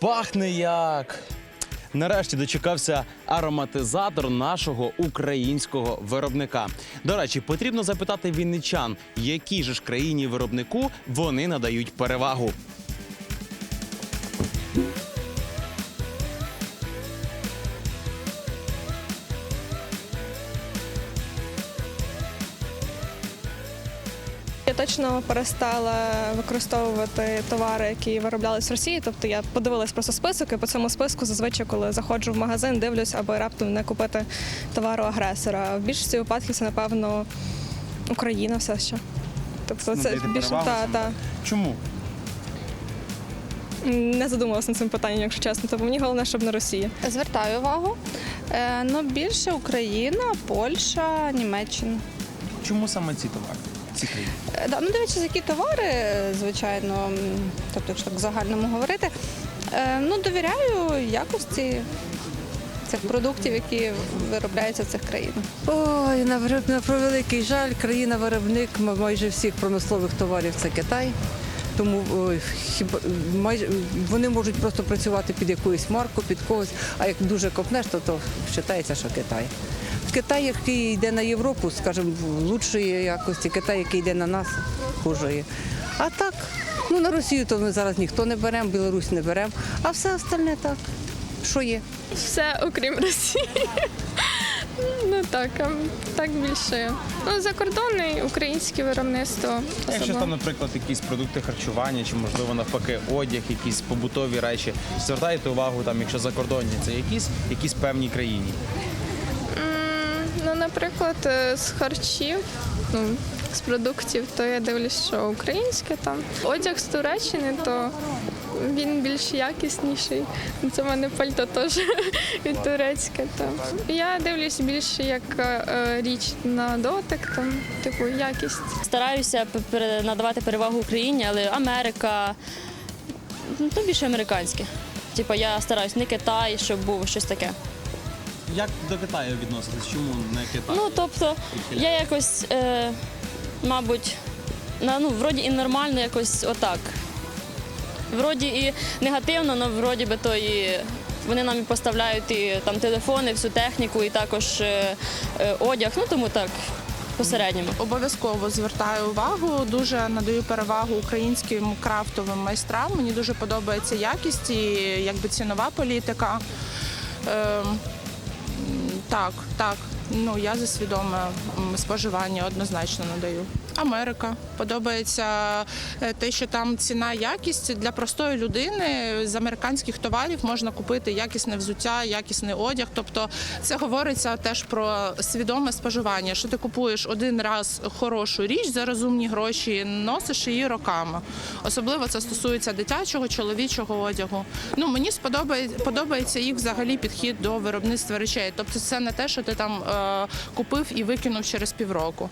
пахне як. Нарешті дочекався ароматизатор нашого українського виробника. До речі, потрібно запитати вінничан, якій же ж країні виробнику вони надають перевагу. Я точно перестала використовувати товари, які вироблялись в Росії. Тобто я подивилась просто список, і по цьому списку зазвичай, коли заходжу в магазин, дивлюсь, аби раптом не купити товару агресора. В більшості випадків це, напевно, Україна все ще. Тобто це Надаєте більше та, та. Чому? Не задумувалася над цим питанням, якщо чесно. Тобто мені головне, щоб не Росія. Звертаю увагу. Е, ну, більше Україна, Польща, Німеччина. Чому саме ці товари? Ці країни? Е, да, ну, дивлячись, які товари, звичайно, тобто, якщо так загальному говорити, е, ну, довіряю якості цих продуктів, які виробляються в цих країнах. Ой, на, превеликий жаль, країна-виробник майже всіх промислових товарів це Китай. Тому хіба майже вони можуть просто працювати під якусь марку, під когось. А як дуже копнеш, то, то вважається, що Китай. Китай, який йде на Європу, скажімо, лучшої якості, Китай, який йде на нас, хужої. А так, ну на Росію то ми зараз ніхто не беремо, Білорусь не беремо, а все остальне так. Що є? Все, окрім Росії. Ну так, так більше. Ну, закордонне українське виробництво. Якщо там, наприклад, якісь продукти харчування, чи можливо навпаки одяг, якісь побутові речі, звертаєте увагу, там, якщо закордонні, це якісь, якісь певній країні. Ну, наприклад, е, з харчів, ну, з продуктів, то я дивлюсь, що українське там. Одяг з Туреччини, то він більш якісніший. Це в мене пальто теж від турецьке. Там. Я дивлюсь більше як е, річ на дотик, там, типу, якість. Стараюся надавати перевагу Україні, але Америка ну, то більше американське. Типу я стараюсь не Китай, щоб було щось таке. Як до Китаю відноситись? Чому не Китай? Ну тобто я якось, е, мабуть, на, ну, вроді і нормально якось отак. Вроді і негативно, але вроді би то і вони нам і поставляють і там телефони, всю техніку, і також е, е, одяг. Ну тому так, посередньому. Обов'язково звертаю увагу, дуже надаю перевагу українським крафтовим майстрам. Мені дуже подобається якість і якби цінова політика. Ем, м, так, так. Ну я за свідоме споживання однозначно надаю. Америка подобається е, те, що там ціна якість для простої людини з американських товарів можна купити якісне взуття, якісний одяг. Тобто це говориться теж про свідоме споживання. Що ти купуєш один раз хорошу річ за розумні гроші, носиш її роками. Особливо це стосується дитячого, чоловічого одягу. Ну мені сподобає подобається їх взагалі підхід до виробництва речей. Тобто, це не те, що ти там е, купив і викинув через півроку.